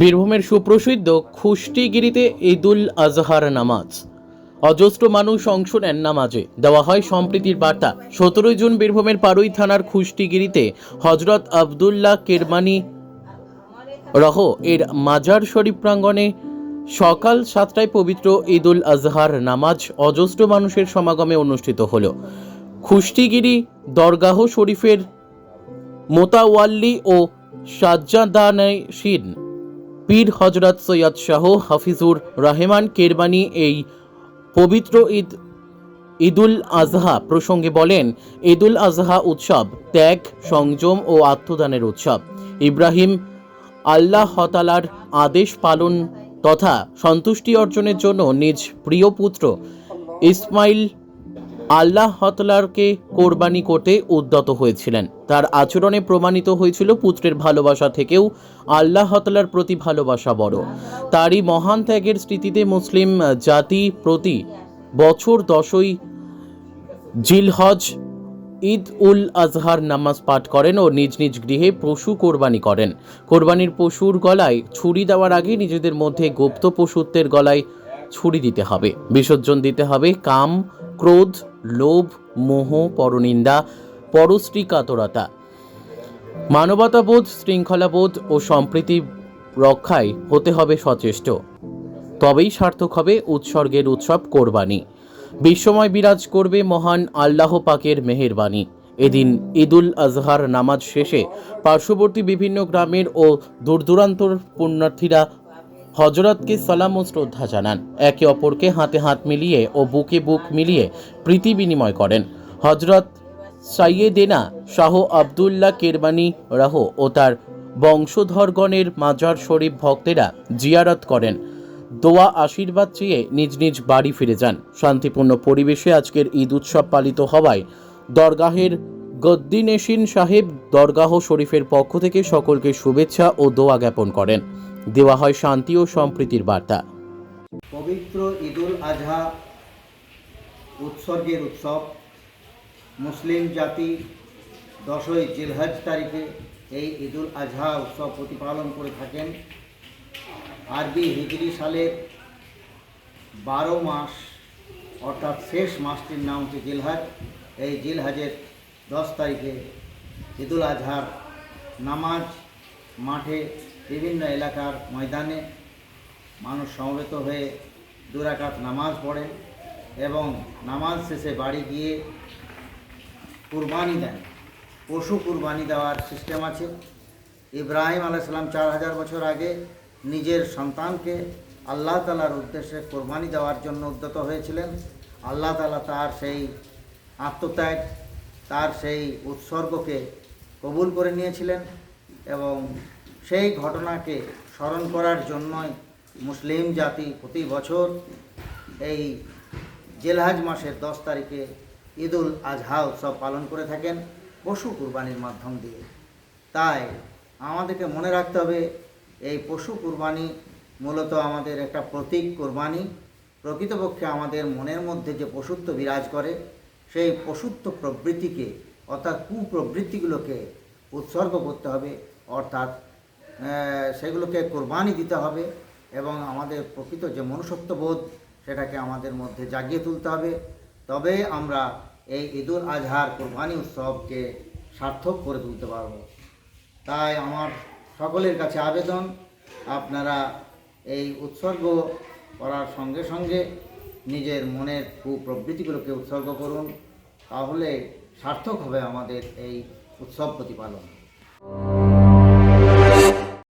বীরভূমের সুপ্রসিদ্ধ খুষ্টিগিরিতে ঈদুল আজহার নামাজ। অজস্র মানুষ অংশ নেন নামাজে। দেওয়া হয় সম্প্রীতির বার্তা। সতেরোই জুন বীরভূমের পারুই থানার খুষ্টিগিরিতে হজরত আবদুল্লাহ কেরমানি রহ এর মাজার শরীফ প্রাঙ্গণে সকাল সাতটায় পবিত্র ঈদুল আজহার নামাজ অজস্র মানুষের সমাগমে অনুষ্ঠিত হল। খুষ্টিগিরি দরগাহ শরীফের মোতাওয়াল্লি ও সাজ্জাদানশীন পীর হজরত সৈয়দ শাহ হাফিজুর রহমান কেরবানি এই পবিত্র ঈদ, ঈদুল আজহা প্রসঙ্গে বলেন, ঈদুল আজহা উৎসব ত্যাগ, সংযম ও আত্মদানের উৎসব। ইব্রাহিম আল্লাহ হতালার আদেশ পালন তথা সন্তুষ্টি অর্জনের জন্য নিজ প্রিয় পুত্র ইসমাইল আল্লাহ হতলারকে কোরবানি করতে উদ্যত হয়েছিলেন। তার আচরণে প্রমাণিত হয়েছিল পুত্রের ভালোবাসা থেকেও আল্লাহ হতলার প্রতি ভালোবাসা বড়। তারই মহান ত্যাগের স্মৃতিতে মুসলিম জাতি প্রতি বছর দশই জিলহজ, ঈদ উল আজহার নামাজ পাঠ করেন ও নিজ নিজ গৃহে পশু কোরবানি করেন। কোরবানির পশুর গলায় ছুরি দেওয়ার আগে নিজেদের মধ্যে গুপ্ত পশুত্বের গলায় ছুরি দিতে হবে। বিসর্জন দিতে হবে কাম, ক্রোধ লোভ, মোহ, পরনিন্দা পরশ্রী কাতরতা মানবতাবোধ, শৃঙ্খলাবোধ ও সম্প্রীতি রক্ষায় হতে হবে সচেষ্ট। তবেই সার্থক হবে উৎসর্গের উৎসব কোরবানি। বিশ্বময় বিরাজ করবে মহান আল্লাহ পাকের মেহেরবানি। এদিন ঈদুল আজহার নামাজ শেষে পার্শ্ববর্তী বিভিন্ন গ্রামের ও দূরদূরান্তর পুণ্যার্থীরা হজরতকে সালাম ও শ্রদ্ধা জানান। একে অপরকে হাতে হাত মিলিয়ে ও বুকে বুক মিলিয়ে প্রীতি বিনিময় করেন। হজরত সাইয়েদেনা শাহ আবদুল্লাহ কেরবানি রাহ ও তার বংশধরগণের মাজার শরীফ ভক্তেরা জিয়ারত করেন। দোয়া আশীর্বাদ চেয়ে নিজ নিজ বাড়ি ফিরে যান। শান্তিপূর্ণ পরিবেশে আজকের ঈদ উৎসব পালিত হওয়ায় দরগাহের গদ্দিনেশিন সাহেব দরগাহ শরীফের পক্ষ থেকে সকলকে শুভেচ্ছা ও দোয়া জ্ঞাপন করেন। দেওয়া হয় শান্তি ও সম্প্রীতির বার্তা। পবিত্র ঈদুল আজহা উৎসর্গের উৎসব। মুসলিম জাতি দশই জিলহজ তারিখে এই ঈদুল আজহা উৎসব প্রতিপালন করে থাকেন। আরবি হিজরি সালের বারো মাস, অর্থাৎ শেষ মাসটির নাম হচ্ছে জিলহাজ। এই জিলহাজের দশ তারিখে ঈদুল আজহার নামাজ মাঠে বিভিন্ন এলাকার ময়দানে মানুষ সমবেত হয়ে দুরাকাত নামাজ পড়েন এবং নামাজ শেষে বাড়ি গিয়ে কুরবানি দেন। পশু কুরবানি দেওয়ার সিস্টেম আছে। ইব্রাহিম আলাইসাল্লাম চার হাজার বছর আগে নিজের সন্তানকে আল্লাহ তালার উদ্দেশ্যে কোরবানি দেওয়ার জন্য উদ্যত হয়েছিলেন। আল্লাহ তালা তার সেই আত্মত্যাগ, তার সেই উৎসর্গকে কবুল করে নিয়েছিলেন এবং সেই ঘটনাকে স্মরণ করার জন্যই মুসলিম জাতি প্রতি বছর এই জেলহাজ মাসের দশ তারিখে ঈদুল আজহা উৎসব পালন করে থাকেন পশু কুরবানির মাধ্যম দিয়ে। তাই আমাদেরকে মনে রাখতে হবে, এই পশু কুরবানি মূলত আমাদের একটা প্রতীক কোরবানি। প্রকৃতপক্ষে আমাদের মনের মধ্যে যে পশুত্ব বিরাজ করে, সেই পশুত্ব প্রবৃত্তিকে অর্থাৎ কুপ্রবৃত্তিগুলোকে উৎসর্গ করতে হবে, অর্থাৎ সেগুলোকে কোরবানি দিতে হবে এবং আমাদের প্রকৃত যে মনুষ্যত্ববোধ, সেটাকে আমাদের মধ্যে জাগিয়ে তুলতে হবে। তবে আমরা এই ঈদুল আজহার কোরবানি উৎসবকে সার্থক করে তুলতে পারব। তাই আমার সকলের কাছে আবেদন, আপনারা এই উৎসর্গ করার সঙ্গে সঙ্গে নিজের মনের কুপ্রবৃত্তিগুলোকে উৎসর্গ করুন, তাহলে সার্থক হবে আমাদের এই উৎসব প্রতিপালন।